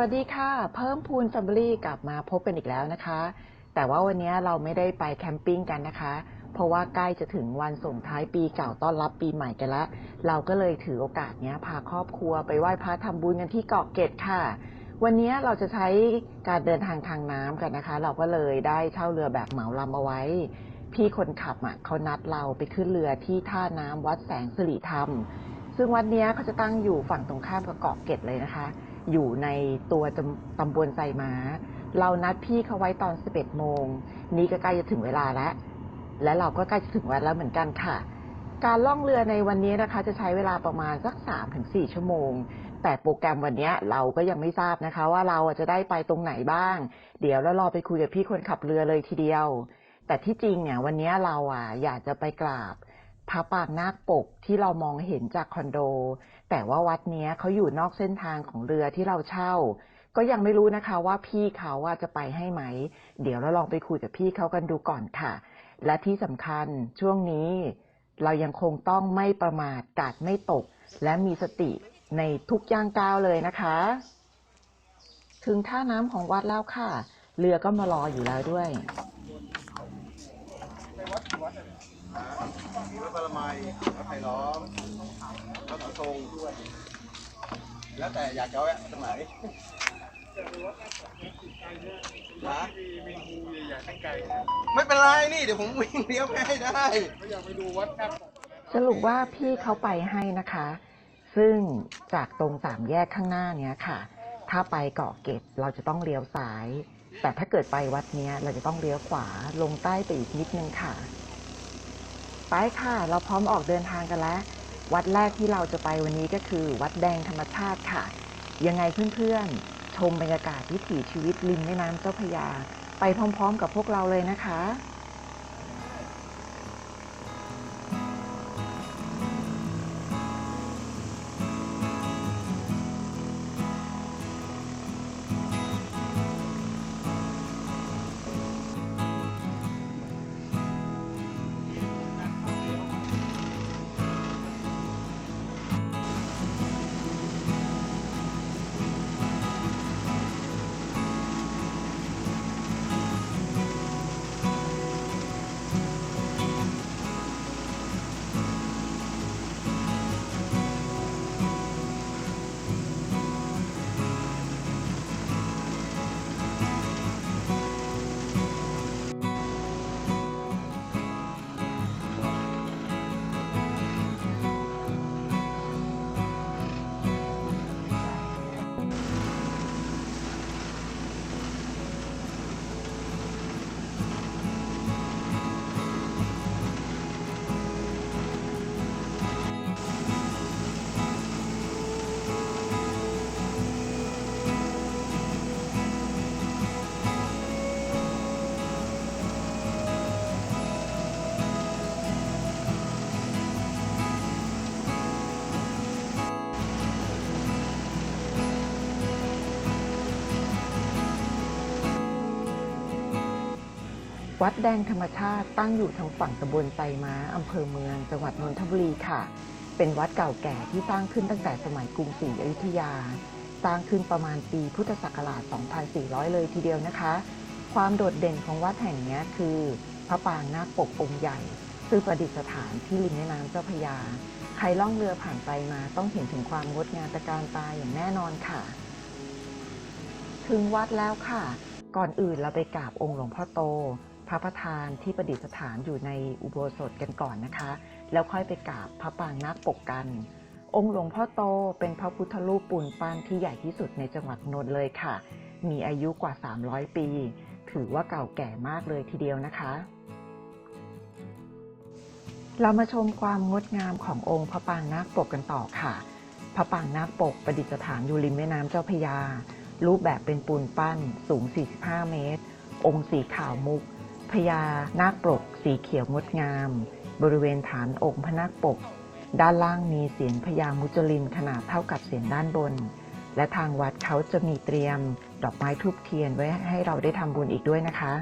สวัสดีค่ะ เพิ่มพูนแฟมิลี่กลับมาพบกันอีกแล้วนะคะ แต่ว่าวันนี้เราไม่ได้ไปแคมปิ้งกันนะคะ เพราะว่าใกล้จะถึงวันส่งท้ายปีเก่าต้อนรับปีใหม่กันล้วเราก็เลยถือโอกาสนี้พาครอบครัวไปไหว้พระทำบุญกันที่เกาะเกร็ดค่ะ วันนี้เราจะใช้การเดินทางทางน้ำกันนะคะ เราก็เลยได้เช่าเรือแบบเหมาลำเอาไว้ พี่คนขับอะเขานัดเราไปขึ้นเรือที่ท่าน้ำวัดแสงสิริธรรม ซึ่งวัดเนี้ยเขาจะตั้งอยู่ฝั่งตรงข้ามกับเกาะเกร็ดเลยนะคะ อยู่ในตัวตำบลไซม้า เรานัดพี่เขาไว้ตอน 11 โมง นี้ก็ใกล้จะถึงเวลาแล้ว และเราก็ใกล้จะถึงวัดแล้วเหมือนกันค่ะ การล่องเรือในวันนี้นะคะ จะใช้เวลาประมาณสัก 3-4 ชั่วโมง แต่โปรแกรมวันนี้เราก็ยังไม่ทราบนะคะ ว่าเราจะได้ไปตรงไหนบ้าง เดี๋ยวเรารอไปคุยกับพี่คนขับเรือเลยทีเดียว แต่ที่จริงเนี่ยวันนี้เราอะอยากจะไปกราบ พระปางนาคปกที่เรามองเห็นจากคอนโด แต่ว่าวัดเนี้ยเขาอยู่นอกเส้นทางของเรือที่เราเช่า ก็ยังไม่รู้นะคะว่าพี่เขาว่าจะไปให้ไหม เดี๋ยวเราลองไปคุยกับพี่เขากันดูก่อนค่ะ และที่สำคัญช่วงนี้ เรายังคงต้องไม่ประมาทกาดไม่ตก และมีสติในทุกย่างก้าวเลยนะคะ ถึงท่าน้ำของวัดแล้วค่ะ เรือก็มารออยู่แล้วด้วย วัดบารมัยวัดไผ่ล้อมวัดเสาธงแล้วแต่อยากจะเอาตรงไหนนะมีงูใหญ่ๆตั้งไกลไม่เป็นไรนี่เดี๋ยวผมวิ่งเลี้ยวไปให้ได้ก็อยากไปดูวัดหน้าปกสรุปว่าพี่เขาไปให้นะคะ ซึ่งจากตรงสามแยกข้างหน้าเนี้ยค่ะ ถ้าไปเกาะเก็ดเราจะต้องเลี้ยวซ้าย แต่ถ้าเกิดไปวัดเนี้ยเราจะต้องเลี้ยวขวาลงใต้ไปอีกนิดนึงค่ะ ไปค่ะ เราพร้อมออกเดินทางกันแล้ว วัดแรกที่เราจะไปวันนี้ก็คือ วัดแดงธรรมชาติค่ะ ยังไงเพื่อนๆ ชมบรรยากาศวิถีชีวิตริมแม่น้ำเจ้าพยา ไปพร้อมๆ กับพวกเราเลยนะคะ วัดแดงธรรมชาติตั้งอยู่ทางฝั่งตำบลไซม้าอำเภอเมือง จังหวัดนนทบุรีค่ะ เป็นวัดเก่าแก่ที่สร้างขึ้นตั้งแต่สมัยกรุงศรีอยุธยา สร้างขึ้นประมาณปีพุทธศักราช 2400 เลยทีเดียวนะคะ ความโดดเด่นของวัดแห่งนี้คือ พระปางนาคปกองค์ใหญ่ ซึ่งประดิษฐานที่ริมแม่น้ำเจ้าพระยา ใครล่องเรือผ่านไปมาต้องเห็นถึงความงดงามตะการตาอย่างแน่นอนค่ะ ถึงวัดแล้วค่ะ ก่อนอื่นเราไปกราบองค์หลวงพ่อโต พระประธานที่ประดิษฐานอยู่ในอุโบสถกันก่อนนะคะ แล้วค่อยไปกราบพระปางนาคปกกัน องค์หลวงพ่อโตเป็นพระพุทธรูปปูนปั้นที่ใหญ่ที่สุดในจังหวัดนนท์เลยค่ะ มีอายุกว่า 300 ปี ถือว่าเก่าแก่มากเลยทีเดียวนะคะ เรามาชมความงดงามขององค์พระปางนาคปกกันต่อค่ะ พระปางนาคปกประดิษฐานอยู่ริมแม่น้ำเจ้าพยา รูปแบบเป็นปูนปั้นสูง 45 เมตรองค์สีขาวมุก พญานาคปกสีเขียวงดงาม บริเวณฐานองค์พระนาคปก ด้านล่างมีเสียนพญามุจลินขนาดเท่ากับเสียนด้านบน และทางวัดเขาจะมีเตรียมดอกไม้ทูบเทียนไว้ให้เราได้ทำบุญอีกด้วยนะคะ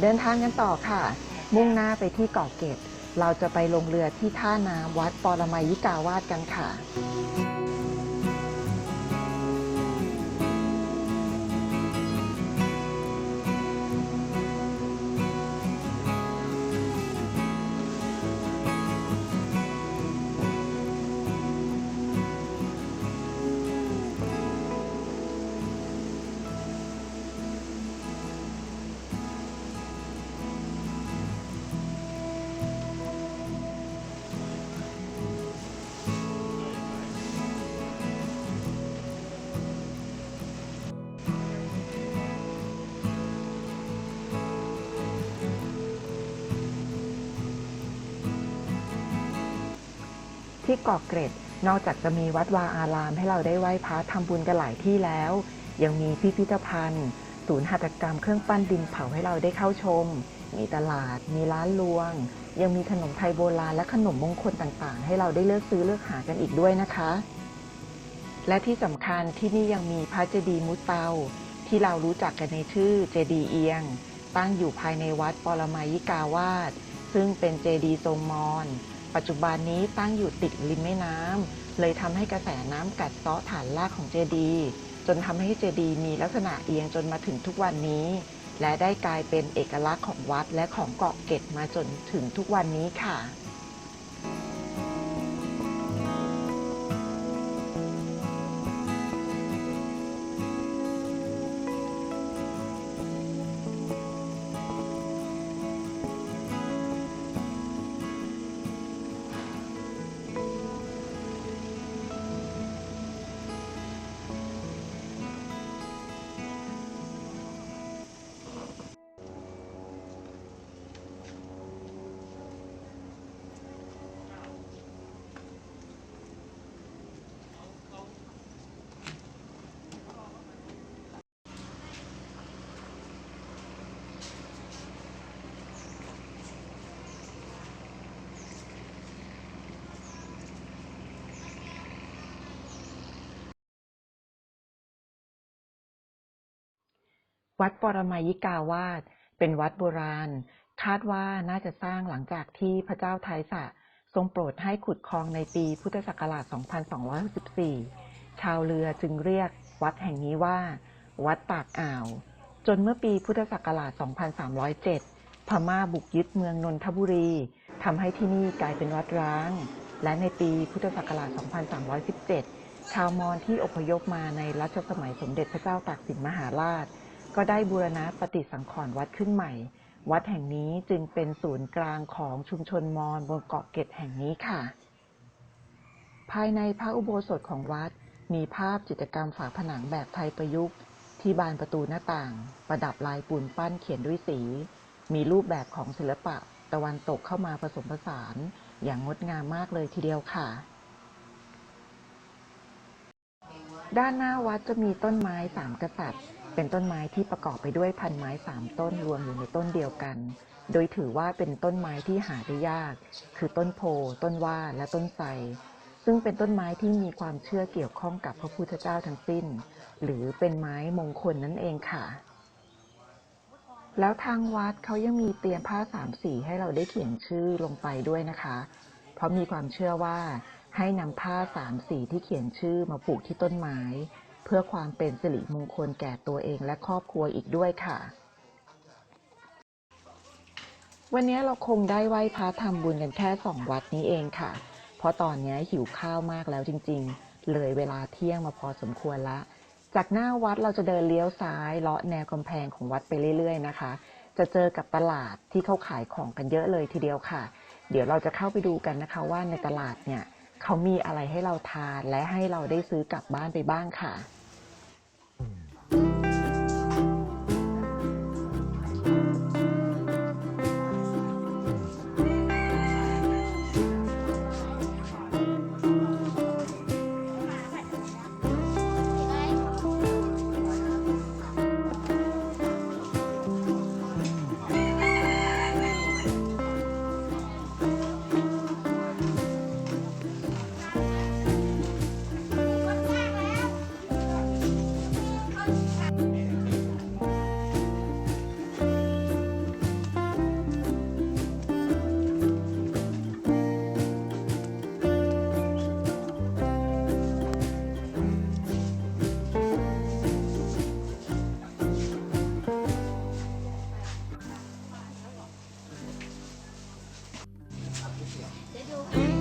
เดินทางกันต่อค่ะ มุ่งหน้าไปที่เกาะเกร็ดเราจะไปลงเรือที่ท่าน้ำวัดปรมัยยิกาวาสกันค่ะ ที่เกาะเกร็ด นอกจากจะมีวัดวาอารามให้เราได้ไหว้พระทำบุญกันหลายที่แล้ว ยังมีพิพิธภัณฑ์ ศูนย์หัตถกรรมเครื่องปั้นดินเผาให้เราได้เข้าชม มีตลาด มีร้านลวง ยังมีขนมไทยโบราณและขนมมงคลต่างๆ ให้เราได้เลือกซื้อเลือกหากันอีกด้วยนะคะ และที่สำคัญที่นี่ยังมีพระเจดีย์มุเตา ที่เรารู้จักกันในชื่อเจดีย์เอียง ตั้งอยู่ภายในวัดปรมัยยิกาวาสซึ่งเป็นเจดีย์ทรงมอญ ปัจจุบันนี้ตั้งอยู่ติดริมแม่น้ำเลยทำให้กระแสน้ำกัดเซาะฐานรากของเจดีย์จนทำให้เจดีย์มีลักษณะเอียงจนมาถึงทุกวันนี้ และได้กลายเป็นเอกลักษณ์ของวัดและของเกาะเกร็ดมาจนถึงทุกวันนี้ค่ะ วัดปรมัยยิกาวาสเป็นวัดโบราณ คาดว่าน่าจะสร้างหลังจากที่พระเจ้าไทยสะทรงโปรดให้ขุดคลองในปีพุทธศักราช 2264 ชาวเรือจึงเรียกวัดแห่งนี้ว่า วัดปากอ่าว จนเมื่อปีพุทธศักราช 2307 พม่าบุกยึดเมืองนนทบุรีทำให้ที่นี่กลายเป็นวัดร้าง และในปีพุทธศักราช 2317 ชาวมอญที่อพยพมาในรัชสมัยสมเด็จพระเจ้าตากสินมหาราช ก็ได้บูรณะปฏิสังขรณ์วัดขึ้นใหม่ วัดแห่งนี้จึงเป็นศูนย์กลางของชุมชนมอญบนเกาะเกร็ดแห่งนี้ค่ะ ภายในพระอุโบสถของวัด มีภาพจิตรกรรมฝาผนังแบบไทยประยุกต์ ที่บานประตูหน้าต่าง ประดับลายปูนปั้นเขียนด้วยสี มีรูปแบบของศิลปะตะวันตกเข้ามาผสมผสาน อย่างงดงามมากเลยทีเดียวค่ะด้านหน้าวัดจะมีต้นไม้สามกษัตริย์ เป็นต้นไม้ที่ประกอบไปด้วยพันไม้สามต้นรวมอยู่ในต้นเดียวกัน โดยถือว่าเป็นต้นไม้ที่หาได้ยาก คือต้นโพ ต้นว่าและต้นไทรซึ่งเป็นต้นไม้ที่มีความเชื่อเกี่ยวข้องกับพระพุทธเจ้าทั้งสิ้น หรือเป็นไม้มงคลนั่นเองค่ะ แล้วทางวัดเขายังมีเตรียมผ้าสามสีให้เราได้เขียนชื่อลงไปด้วยนะคะ เพราะมีความเชื่อว่าให้นำผ้าสามสีที่เขียนชื่อมาผูกที่ต้นไม้ เพื่อความเป็นสิริมงคลแก่ตัวเองและครอบครัวอีกด้วยค่ะ วันนี้เราคงได้ไหว้พระทำบุญกันแค่สองวัดนี้เองค่ะ เพราะตอนนี้หิวข้าวมากแล้วจริง ๆ เลยเวลาเที่ยงมาพอสมควรละ จากหน้าวัดเราจะเดินเลี้ยวซ้ายเลาะแนวกำแพงของวัดไปเรื่อย ๆ นะคะ จะเจอกับตลาดที่เขาขายของกันเยอะเลยทีเดียวค่ะ เดี๋ยวเราจะเข้าไปดูกันนะคะว่าในตลาดเนี่ยเขามีอะไรให้เราทานและให้เราได้ซื้อกลับบ้านไปบ้างค่ะ you.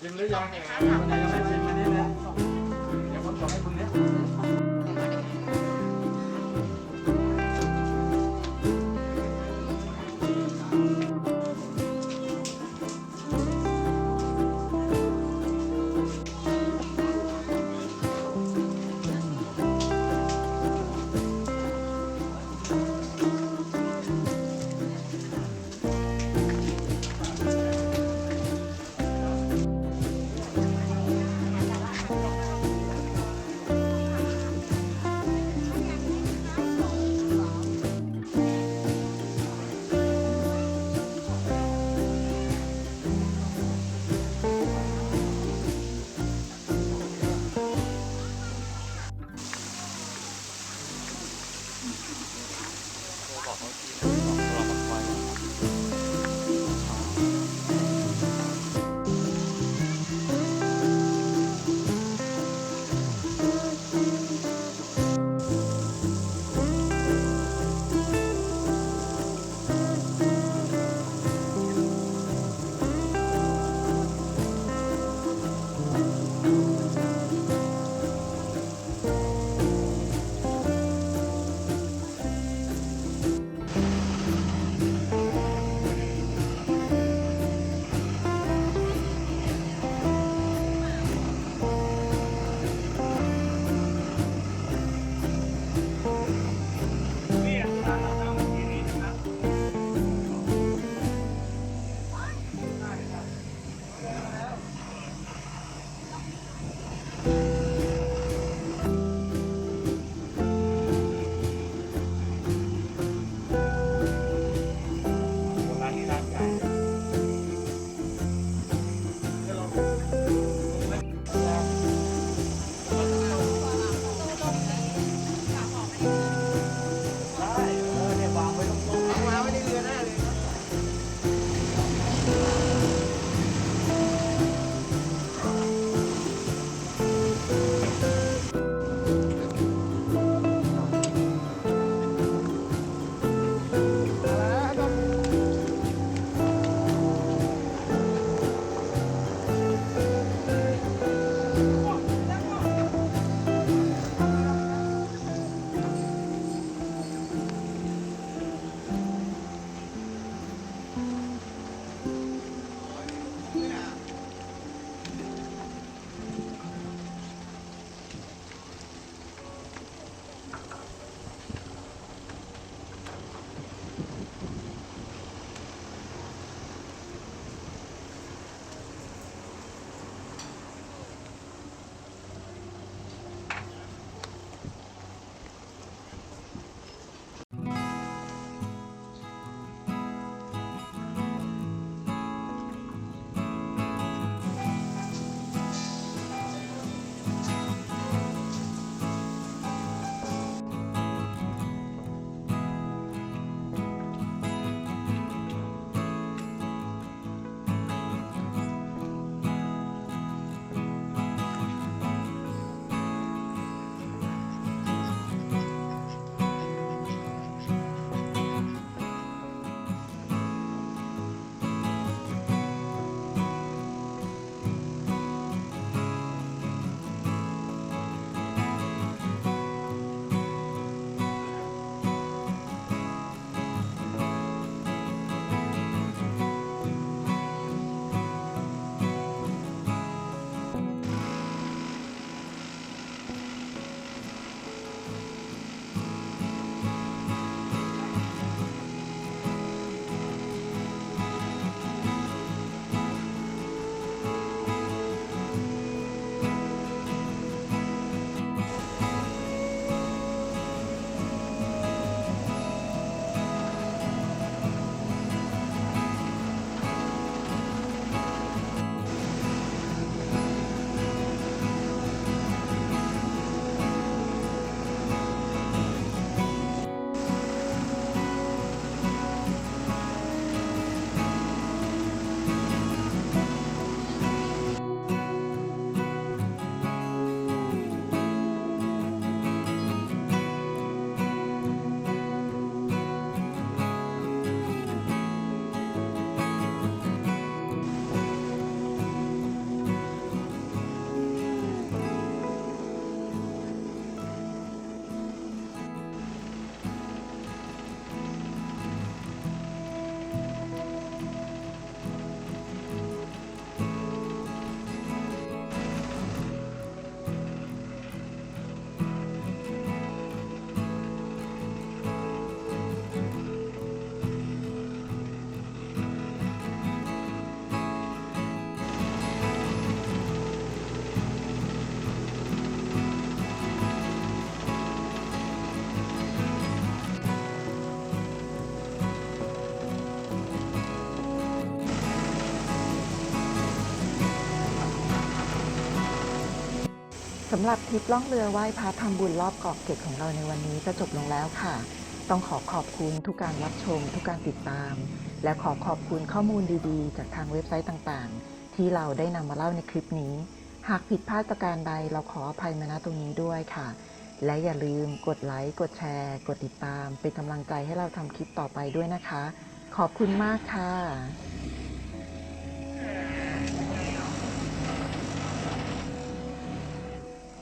ชิมหรือยังวันไหนยังไม่ชิมอันนี้นะ สำหรับทริปล่องเรือไหว้พระทำบุญรอบเกาะเกร็ดของเราในวันนี้ก็จบลงแล้วค่ะ ต้องขอขอบคุณทุกการรับชม ทุกการติดตาม และขอขอบคุณข้อมูลดีๆ จากทางเว็บไซต์ต่างๆ ที่เราได้นำมาเล่าในคลิปนี้ หากผิดพลาดประการใดเราขออภัยมาณตรงนี้ด้วยค่ะ และอย่าลืมกดไลค์กดแชร์ กดติดตาม เป็นกำลังใจให้เราทำคลิปต่อไปด้วยนะคะ ขอบคุณมากค่ะ